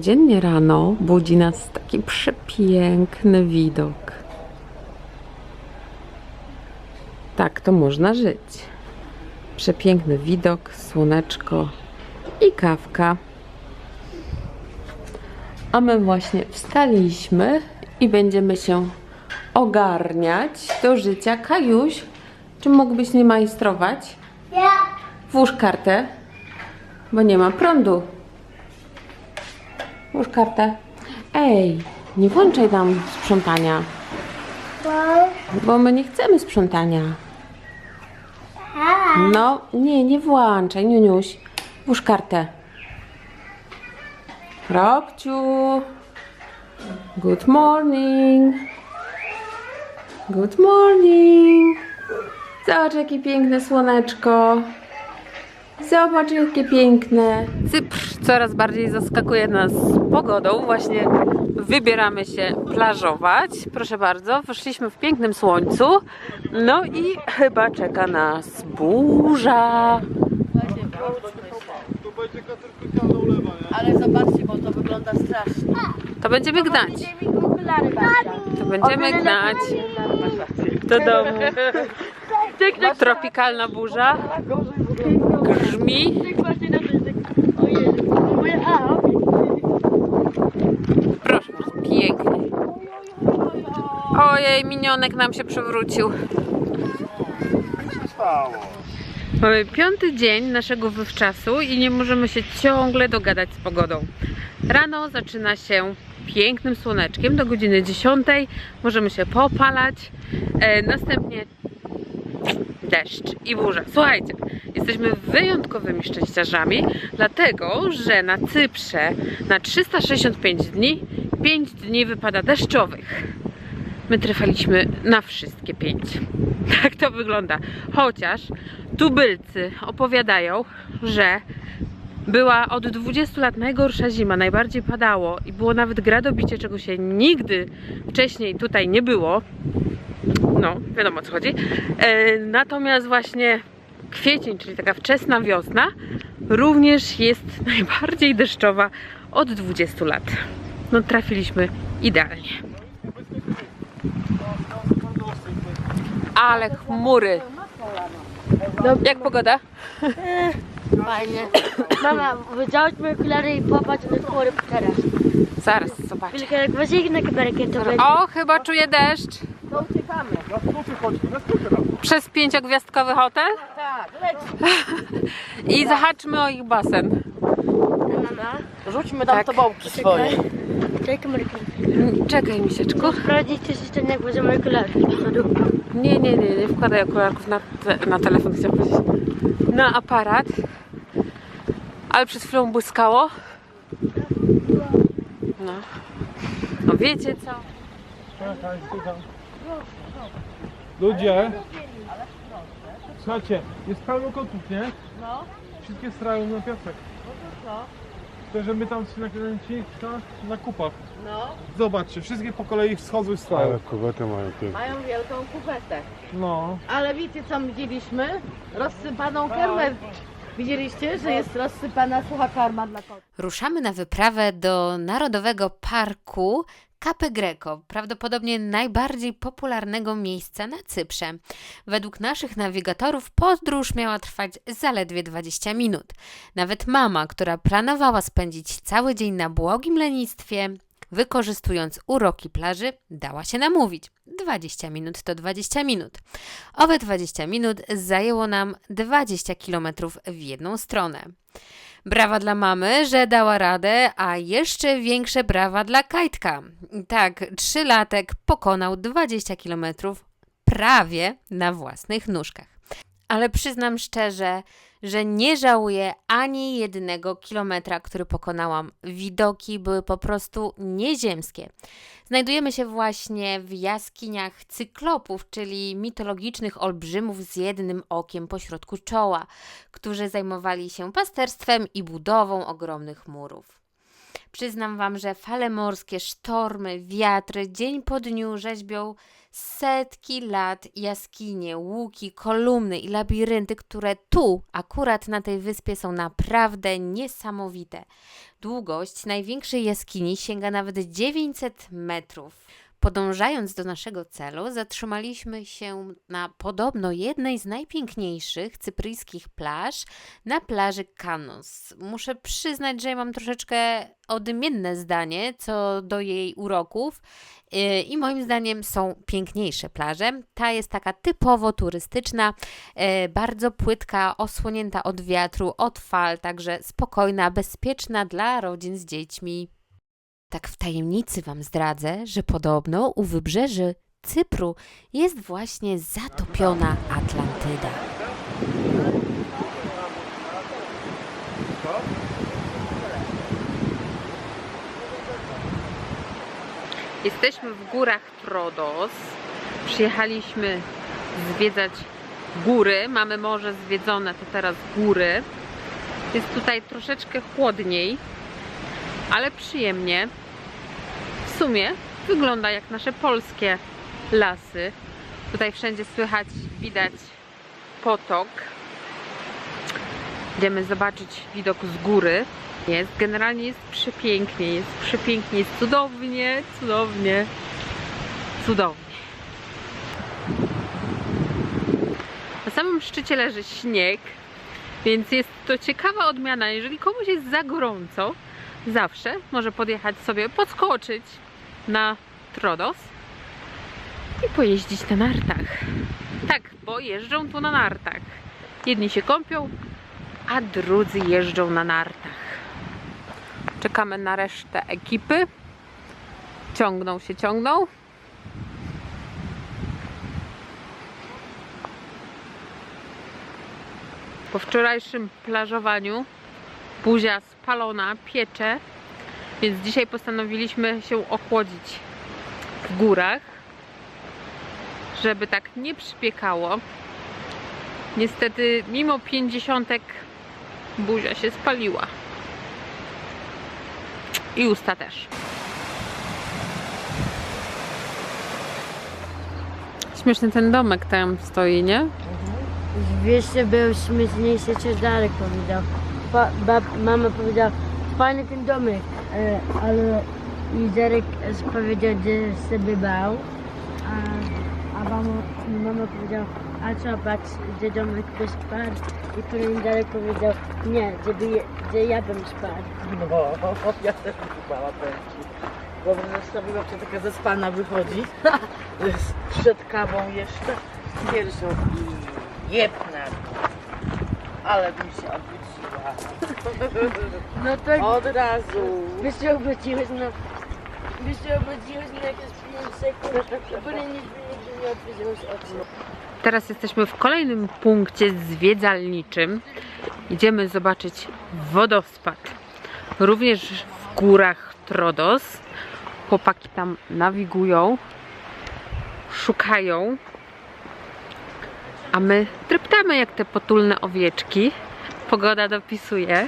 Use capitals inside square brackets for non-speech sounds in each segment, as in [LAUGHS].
Codziennie rano budzi nas taki przepiękny widok. Tak to można żyć. Przepiękny widok, słoneczko i kawka. A my właśnie wstaliśmy i będziemy się ogarniać do życia. Kajuś, czy mógłbyś nie majstrować? Ja. Włóż kartę, bo nie ma prądu. Włóż kartę. Ej, nie włączaj nam sprzątania, bo my nie chcemy sprzątania. No, nie, nie włączaj, Niuniuś. Włóż kartę. Robciu. Good morning. Good morning. Zobacz, jakie piękne słoneczko. Zobacz, jakie piękne. Cypr coraz bardziej zaskakuje nas pogodą. Właśnie wybieramy się plażować. Proszę bardzo, wyszliśmy w pięknym słońcu. No i chyba czeka nas burza. Ale zobaczcie, bo to wygląda strasznie. To będziemy gnać. To będziemy gnać do domu. Tropikalna burza. Grzmi. Proszę, pięknie. Ojej, minionek nam się przewrócił. Mamy piąty dzień naszego wywczasu i nie możemy się ciągle dogadać z pogodą. Rano zaczyna się pięknym słoneczkiem do godziny 10. Możemy się popalać. E, następnie deszcz i burza. Słuchajcie, jesteśmy wyjątkowymi szczęściarzami, dlatego że na Cyprze na 365 dni 5 dni wypada deszczowych. My trafiliśmy na wszystkie pięć. [LAUGHS] Tak to wygląda. Chociaż tubylcy opowiadają, że była od 20 lat najgorsza zima, najbardziej padało i było nawet gradobicie, czego się nigdy wcześniej tutaj nie było. No, wiadomo o co chodzi. E, natomiast właśnie kwiecień, czyli taka wczesna wiosna, również jest [LAUGHS] najbardziej deszczowa od 20 lat. No, trafiliśmy idealnie. Ale chmury. Jak pogoda? [LAUGHS] Fajnie. Mama, wydziałać moje okulary i popatrz na chmury teraz. Zaraz. Tylko jak to będzie. O, chyba czuję deszcz. To uciekamy. Przez pięciogwiazdkowy hotel Tak, leci. [LAUGHS] i zahaczmy o ich basen. Mama, Rzućmy tam Tak. tobołki swoje. czekaj. Czekaj, misieczku. Sprawdzić czy system jak do przodu. Nie, nie, nie, nie wkładaj okularków na, te, na telefon, chciałam powiedzieć. Na aparat. Ale przed chwilą błyskało. No. No wiecie co? Ludzie, słuchajcie, jest pełno kotów, nie? No. Wszystkie strają na piasek. No to co? To, że my tam się nakręci na, na kupach. No, Zobaczcie, wszystkie po kolei schodzą i. Ale kuwetę mają piękną. mają wielką kuwetę. No. Ale wiecie co my widzieliśmy? Rozsypaną karmę. Widzieliście, że jest rozsypana sucha karma dla kotów? Ruszamy na wyprawę do Narodowego Parku Cape Greco, prawdopodobnie najbardziej popularnego miejsca na Cyprze. Według naszych nawigatorów podróż miała trwać zaledwie 20 minut. Nawet mama, która planowała spędzić cały dzień na błogim lenistwie, wykorzystując uroki plaży, dała się namówić. 20 minut to 20 minut. Owe 20 minut zajęło nam 20 km w jedną stronę. Brawa dla mamy, że dała radę, a jeszcze większe brawa dla Kajtka. Tak, trzylatek pokonał 20 km prawie na własnych nóżkach. Ale przyznam szczerze, że nie żałuję ani jednego kilometra, który pokonałam. Widoki były po prostu nieziemskie. Znajdujemy się właśnie w jaskiniach cyklopów, czyli mitologicznych olbrzymów z jednym okiem pośrodku czoła, którzy zajmowali się pasterstwem i budową ogromnych murów. Przyznam Wam, że fale morskie, sztormy, wiatry dzień po dniu rzeźbią setki lat jaskinie, łuki, kolumny i labirynty, które tu, akurat na tej wyspie, są naprawdę niesamowite. Długość największej jaskini sięga nawet 900 metrów. Podążając do naszego celu, zatrzymaliśmy się na podobno jednej z najpiękniejszych cypryjskich plaż, na plaży Kanos. Muszę przyznać, że ja mam troszeczkę odmienne zdanie co do jej uroków yy, i moim zdaniem są piękniejsze plaże. Ta jest taka typowo turystyczna, yy, bardzo płytka, osłonięta od wiatru, od fal, także spokojna, bezpieczna dla rodzin z dziećmi. Tak w tajemnicy Wam zdradzę, że podobno u wybrzeży Cypru jest właśnie zatopiona Atlantyda. Jesteśmy w górach Trodos. Przyjechaliśmy zwiedzać góry. Mamy morze zwiedzone, to teraz góry. Jest tutaj troszeczkę chłodniej, ale przyjemnie. Sumie wygląda jak nasze polskie lasy. Tutaj wszędzie słychać, widać potok. Idziemy zobaczyć widok z góry. Jest, generalnie jest przepięknie, jest przepięknie, jest cudownie, cudownie, cudownie. Na samym szczycie leży śnieg, więc jest to ciekawa odmiana. Jeżeli komuś jest za gorąco, zawsze może podjechać sobie, podskoczyć na Trodos i pojeździć na nartach. Tak, bo jeżdżą tu na nartach. Jedni się kąpią, a drudzy jeżdżą na nartach. Czekamy na resztę ekipy. Ciągną się, ciągną. Po wczorajszym plażowaniu buzia spalona, piecze, więc dzisiaj postanowiliśmy się ochłodzić w górach, żeby tak nie przypiekało. Niestety, mimo pięćdziesiątek buzia się spaliła. I usta też. Śmieszny ten domek tam stoi, nie? Wiesz, był śmieszniejszy, czy Darek powiedział. Pa, mama powiedziała, fajny ten domek, ale i Darek e, powiedział, że sobie bał. A, a mama, mama powiedziała, a co, patrz, że domek bez spać. I potem Darek powiedział, nie, żeby, że ja bym spał. No, [LAUGHS] ja też bym chyba powiem ci. Dobrze, że stawiła się taka zaspana wychodzi. [LAUGHS] Przed kawą jeszcze. Pierwszą i jebna. Ale bym się odwróciła. [LAUGHS] No to Od razu. Wy się obróciłeś na... Wy się obróciłeś na jakieś 5 sekund, potem nic mi nie otworzyłeś oczu. Teraz jesteśmy w kolejnym punkcie zwiedzalniczym. Idziemy zobaczyć wodospad. Również w górach Trodos. Chłopaki tam nawigują, szukają, a my tryptamy jak te potulne owieczki. Pogoda dopisuje.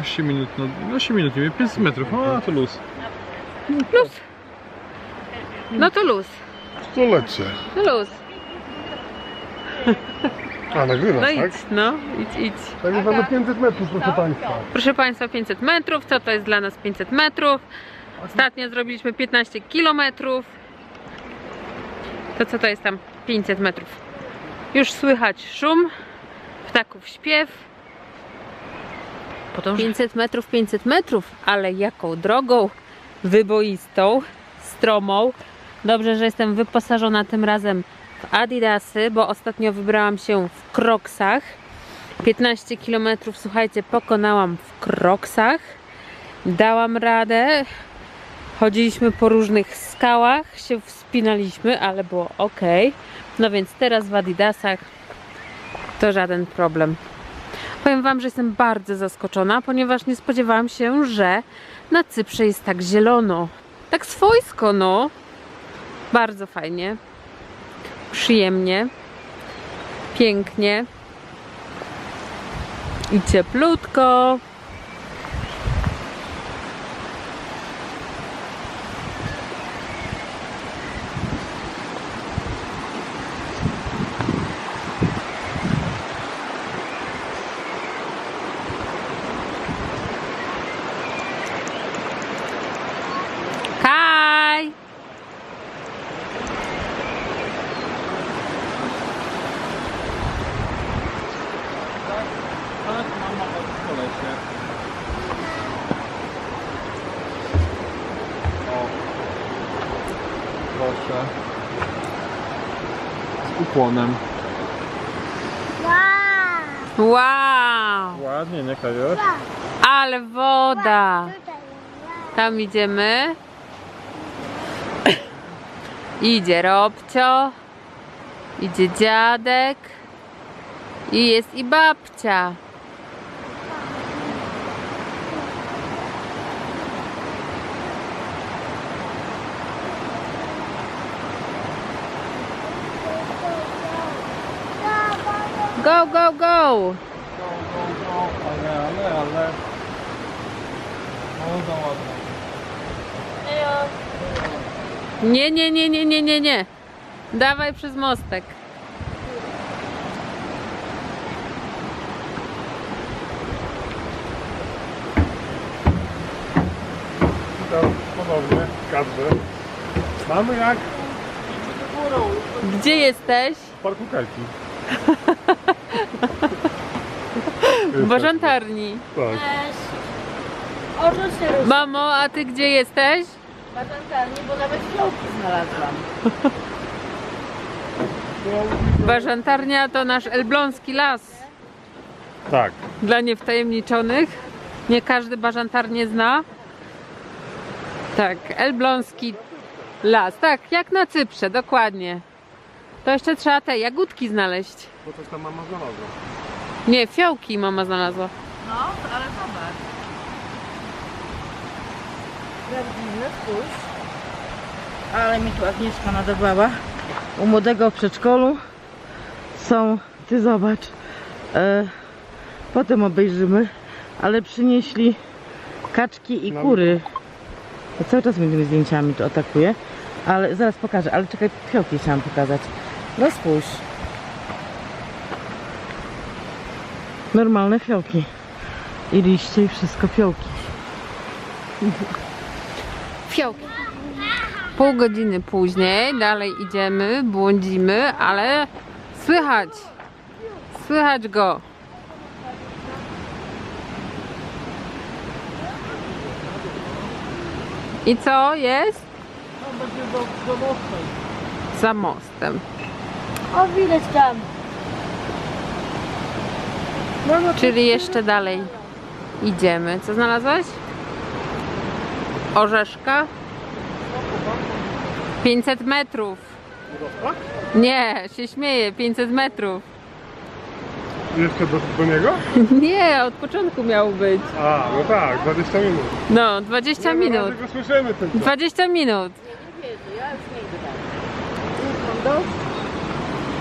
8 minut, no 8 minut, nie 500 metrów, a to luz. Luz. No to luz. To lecę. No luz. A, nagrywasz, No tak? idź, no, idź, idź. Tak jest mamy 500 metrów, proszę Państwa. Proszę Państwa, 500 metrów. Co to jest dla nas 500 metrów? Ostatnio zrobiliśmy 15 kilometrów. To co to jest tam 500 metrów? Już słychać szum, ptaków śpiew. 500 metrów, 500 metrów, ale jaką drogą? Wyboistą, stromą. Dobrze, że jestem wyposażona tym razem w Adidasy, bo ostatnio wybrałam się w Kroksach. 15 km, słuchajcie, pokonałam w kroksach. Dałam radę. Chodziliśmy po różnych skałach, się wspinaliśmy, ale było ok. No więc teraz w Adidasach to żaden problem. Powiem Wam, że jestem bardzo zaskoczona, ponieważ nie spodziewałam się, że na Cyprze jest tak zielono. Tak swojsko, no. Bardzo fajnie. Przyjemnie. Pięknie. I cieplutko. Kaj! Tak, mama od kolesie. O. Proszę. Z ukłonem. Wow! Ładnie, nie Kajusz? Ale woda! Tam idziemy. Idzie Robcio. Idzie dziadek. I jest i babcia. Go, go, go! Go, go, go. Ale, ale, ale. No za. Nie, nie, nie, nie, nie, nie, nie. Dawaj przez mostek. Witam ponownie. Mamy jak Gdzie jesteś? w parku Kajki. [LAUGHS] W Bażantarni. Tak. Mamo, a ty gdzie jesteś? Bażantarni, bo nawet fiołki znalazłam. Bażantarnia to nasz elbląski las. Tak. Dla niewtajemniczonych. Nie każdy bażantarnię zna. Tak, elbląski las. Tak, jak na Cyprze, dokładnie. To jeszcze trzeba te jagódki znaleźć. Bo coś tam mama znalazła. Nie, fiołki mama znalazła. No, ale zobacz. Prawdziwy spójrz. Ale mi tu Agnieszka nadawała. U młodego w przedszkolu są, ty zobacz, e, potem obejrzymy, ale przynieśli kaczki i No. kury. Ja cały czas mnie tymi zdjęciami tu atakuje, ale zaraz pokażę, ale czekaj, fiołki chciałam pokazać. No spójrz. Normalne fiołki. I liście i wszystko fiołki. Fiołki. Pół godziny później, dalej idziemy, błądzimy, ale słychać. Słychać go. I co jest? Za mostem. O, widać tam. Czyli jeszcze dalej idziemy. Co znalazłaś? Orzeszka? 500 metrów. Nie, się śmieję, 500 metrów. Jeszcze do, do niego? [LAUGHS] Nie, od początku miał być. A, no tak, 20 minut. No, 20 Nie, no, minut. go słyszymy tylko. 20 minut.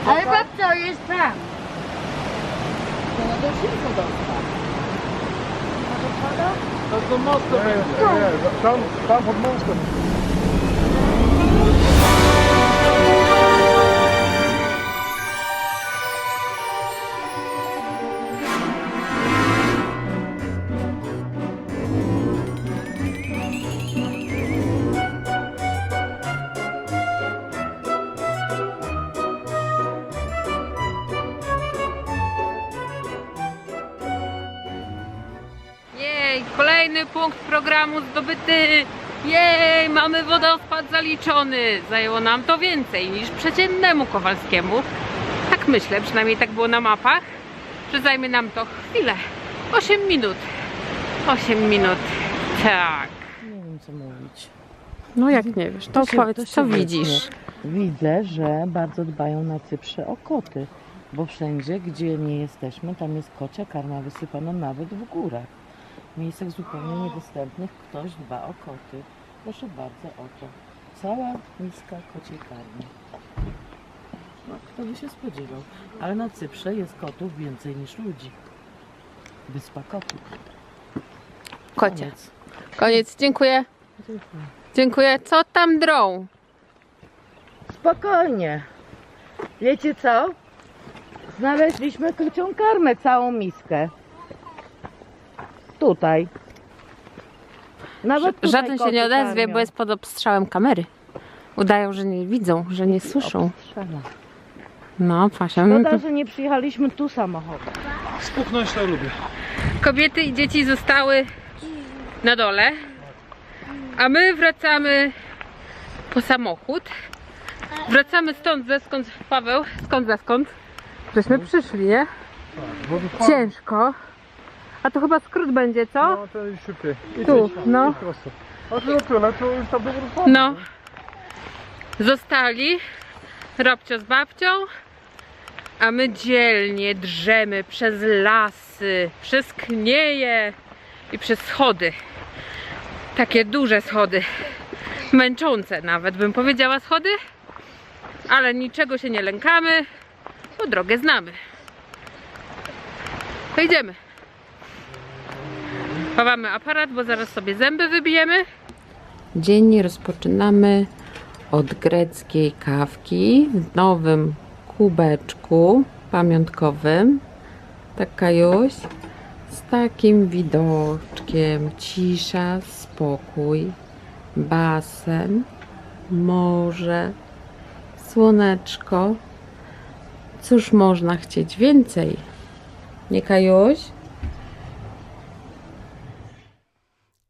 Ale babcia jest tam. To do mostu Nie, będzie. nie, nie, tam, tam pod mostem. Kolejny punkt programu zdobyty. Jej, mamy wodospad zaliczony. Zajęło nam to więcej niż przeciętnemu Kowalskiemu. Tak myślę, przynajmniej tak było na mapach, że zajmie nam to chwilę. 8 minut. 8 minut. Tak. Nie wiem co mówić. No jak nie wiesz, to, się- powiedz, to co widzisz. Widzę, że bardzo dbają na Cyprze o koty, bo wszędzie, gdzie nie jesteśmy, tam jest kocia karma wysypana nawet w górach. W miejscach zupełnie niedostępnych ktoś dba o koty. Proszę bardzo, oto. Cała miska kociej karmy. No, kto by się spodziewał. Ale na Cyprze jest kotów więcej niż ludzi. Wyspa Kotów. Kocie. Koniec. Koniec, dziękuję. Dziękuję. Co tam drą? Spokojnie. Wiecie co? Znaleźliśmy kocią karmę, całą miskę. Tutaj. Nawet tutaj Żaden się koty nie odezwie, karmią. bo jest pod obstrzałem kamery. Udają, że nie widzą, że nie słyszą. No, Pasia. Szkoda, że nie przyjechaliśmy tu samochodem. Spuchnąć to lubię. Kobiety i dzieci zostały na dole, a my wracamy po samochód. Wracamy stąd, ze skąd, Paweł, skąd, ze skąd? Żeśmy przyszli, nie? Ciężko. A to chyba skrót będzie, co? No to jest szybciej. I Tu, no. i prosto. A to tyle, to już tam dobrze No. Zostali Robcio z babcią, a my dzielnie drzemy przez lasy, przez knieje i przez schody. Takie duże schody. Męczące nawet bym powiedziała schody, ale niczego się nie lękamy, bo drogę znamy. Wejdziemy. Chowamy aparat, bo zaraz sobie zęby wybijemy. Dzień rozpoczynamy od greckiej kawki w nowym kubeczku pamiątkowym. Taka już z takim widoczkiem. Cisza, spokój, basen, morze, słoneczko. Cóż można chcieć więcej? Nie Kajuś?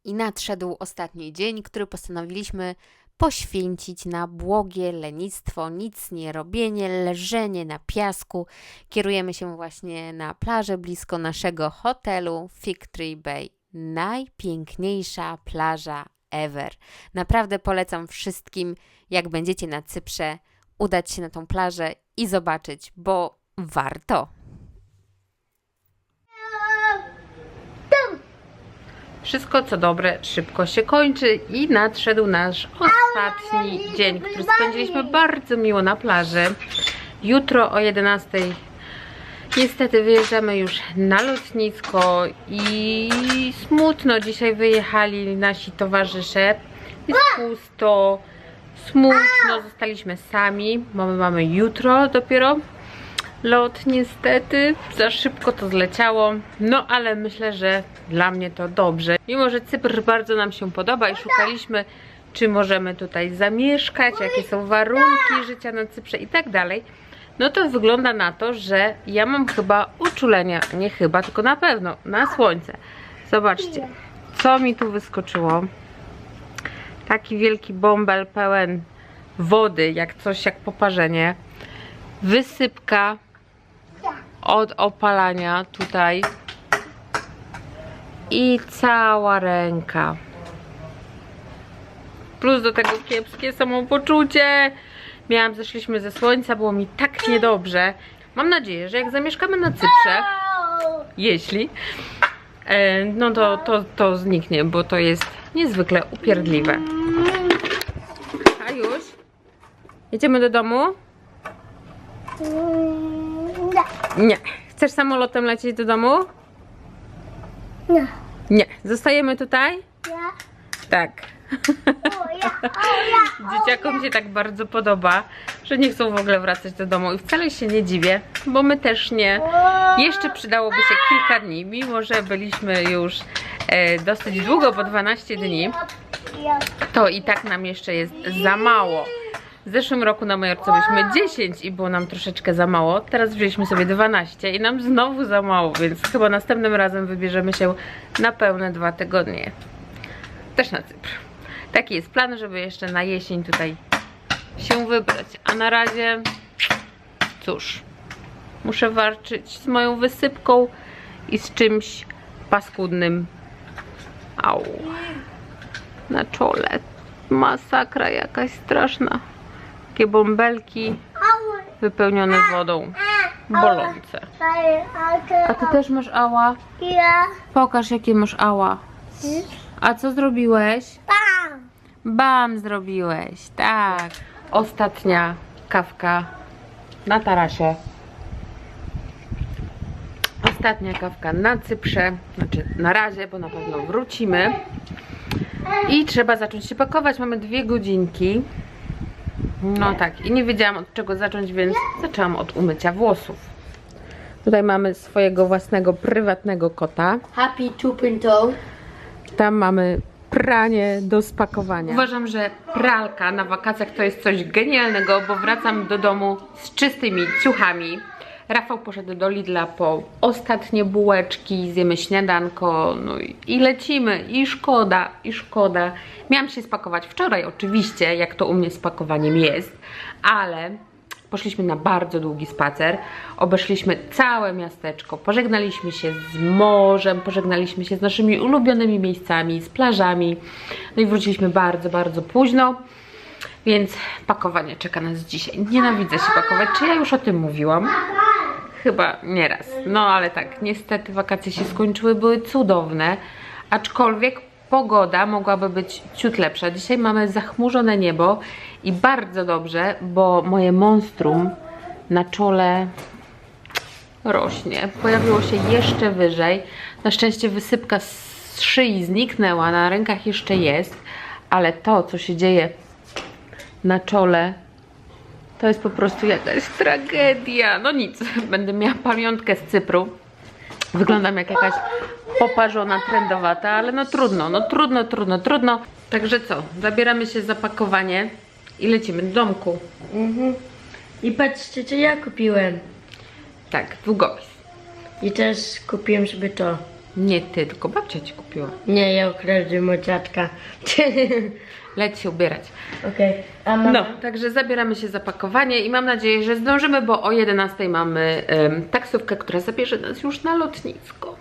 I nadszedł ostatni dzień, który postanowiliśmy poświęcić na błogie lenistwo, nic nie robienie, leżenie na piasku. Kierujemy się właśnie na plażę blisko naszego hotelu Fig Tree Bay. Najpiękniejsza plaża ever. Naprawdę polecam wszystkim, jak będziecie na Cyprze, udać się na tą plażę i zobaczyć, bo warto. Wszystko co dobre szybko się kończy i nadszedł nasz ostatni dzień, który spędziliśmy bardzo miło na plaży. Jutro o 11 niestety wyjeżdżamy już na lotnisko i smutno dzisiaj wyjechali nasi towarzysze. Jest pusto, smutno, zostaliśmy sami, bo my mamy jutro dopiero lot niestety. Za szybko to zleciało. No ale myślę, że dla mnie to dobrze. Mimo, że Cypr bardzo nam się podoba i szukaliśmy, czy możemy tutaj zamieszkać, jakie są warunki życia na Cyprze i tak dalej. No to wygląda na to, że ja mam chyba uczulenie, nie chyba, tylko na pewno, na słońce. Zobaczcie, co mi tu wyskoczyło. Taki wielki bąbel pełen wody, jak coś jak poparzenie. Wysypka od opalania tutaj i cała ręka. Plus do tego kiepskie samopoczucie. Miałam, zeszliśmy ze słońca, było mi tak niedobrze. Mam nadzieję, że jak zamieszkamy na Cyprze, jeśli, e, no to, to, to zniknie, bo to jest niezwykle upierdliwe. A już? Jedziemy do domu? Nie. Chcesz samolotem lecieć do domu? Nie. Nie. Zostajemy tutaj? Tak. [LAUGHS] Dzieciakom się tak bardzo podoba, że nie chcą w ogóle wracać do domu i wcale się nie dziwię, bo my też nie. Jeszcze przydałoby się kilka dni, mimo że byliśmy już e, dosyć długo, bo 12 dni, to i tak nam jeszcze jest za mało. W zeszłym roku na Majorce byliśmy 10 i było nam troszeczkę za mało. Teraz wzięliśmy sobie 12 i nam znowu za mało, więc chyba następnym razem wybierzemy się na pełne dwa tygodnie. Też na Cypr. Taki jest plan, żeby jeszcze na jesień tutaj się wybrać. A na razie, cóż, muszę walczyć z moją wysypką i z czymś paskudnym. Au. Na czole. Masakra jakaś straszna. Takie bąbelki wypełnione wodą. Bolące. A ty też masz ała? Ja. Pokaż jakie masz ała. A co zrobiłeś? Bam. Bam zrobiłeś, tak. Ostatnia kawka na tarasie. ostatnia kawka na Cyprze, znaczy na razie, bo na pewno wrócimy. I trzeba zacząć się pakować, mamy dwie godzinki. No tak, i nie wiedziałam od czego zacząć, więc zaczęłam od umycia włosów. Tutaj mamy swojego własnego, prywatnego kota. Happy 2.0. Tam mamy pranie do spakowania. Uważam, że pralka na wakacjach to jest coś genialnego, bo wracam do domu z czystymi ciuchami. Rafał poszedł do Lidla po ostatnie bułeczki, zjemy śniadanko, no i, lecimy. I szkoda, i szkoda. Miałam się spakować wczoraj, oczywiście, jak to u mnie z pakowaniem jest, ale Poszliśmy na bardzo długi spacer, obeszliśmy całe miasteczko, pożegnaliśmy się z morzem, pożegnaliśmy się z naszymi ulubionymi miejscami, z plażami. No i wróciliśmy bardzo, bardzo późno, więc pakowanie czeka nas dzisiaj. Nienawidzę się pakować. Czy ja już o tym mówiłam? Chyba nieraz. No ale tak, niestety wakacje się skończyły, były cudowne, aczkolwiek pogoda mogłaby być ciut lepsza. Dzisiaj mamy zachmurzone niebo i bardzo dobrze, bo moje monstrum na czole rośnie. Pojawiło się jeszcze wyżej. Na szczęście wysypka z szyi zniknęła, na rękach jeszcze jest, ale to, co się dzieje na czole, to jest po prostu jakaś tragedia. No nic, [LAUGHS] będę miała pamiątkę z Cypru. Wyglądam jak jakaś poparzona, trendowata, ale no trudno, no trudno, trudno, trudno. Także co, zabieramy się za pakowanie i lecimy do domku. Mhm. I patrzcie, co ja kupiłem. Tak, długopis. I też kupiłem sobie to. Nie ty, tylko babcia ci kupiła. Nie, ja ukradłem od dziadka. [LAUGHS] Leć się ubierać. Okej, a mama... No, także zabieramy się za pakowanie i mam nadzieję, że zdążymy, bo o 11 mamy em, taksówkę, która zabierze nas już na lotnisko.